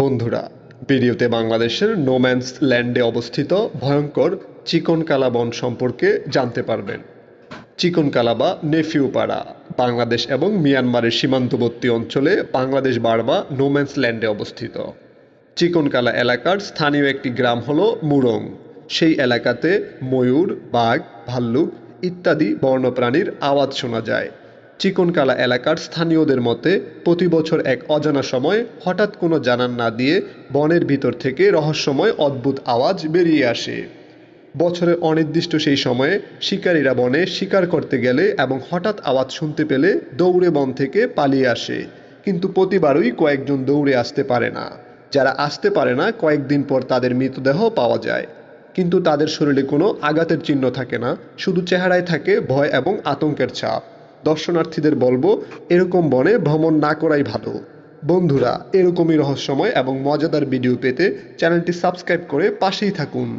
বন্ধুরা, ভিডিওতে বাংলাদেশের নোম্যান্স ল্যান্ডে অবস্থিত ভয়ঙ্কর চিকনকালা বন সম্পর্কে জানতে পারবেন। চিকনকালা বা নেফিউপাড়া, বাংলাদেশ এবং মিয়ানমারের সীমান্তবর্তী অঞ্চলে বাংলাদেশ বারবা নোম্যান্স ল্যান্ডে অবস্থিত। চিকনকালা এলাকার স্থানীয় একটি গ্রাম হলো মুরং। সেই এলাকাতে ময়ূর, বাঘ, ভাল্লুক ইত্যাদি বন্যপ্রাণীর আওয়াজ শোনা যায়। চিকনকালা এলাকার স্থানীয়দের মতে, প্রতি বছর এক অজানা সময় হঠাৎ কোনো জানান না দিয়ে বনের ভিতর থেকে রহস্যময় অদ্ভুত আওয়াজ বেরিয়ে আসে। বছরের অনির্দিষ্ট সেই সময়ে শিকারীরা বনে শিকার করতে গেলে এবং হঠাৎ আওয়াজ শুনতে পেলে দৌড়ে বন থেকে পালিয়ে আসে। কিন্তু প্রতিবারই কয়েকজন দৌড়ে আসতে পারে না। যারা আসতে পারে না, কয়েকদিন পর তাদের মৃতদেহ পাওয়া যায়। কিন্তু তাদের শরীরে কোনো আঘাতের চিহ্ন থাকে না, শুধু চেহারায় থাকে ভয় এবং আতঙ্কের ছাপ। দর্শনার্থীদের বলব, এরকম বনে ভ্রমণ না করাই ভালো। বন্ধুরা, এরকমই রহস্যময় এবং মজাদার ভিডিও পেতে চ্যানেলটি সাবস্ক্রাইব করে পাশেই থাকুন।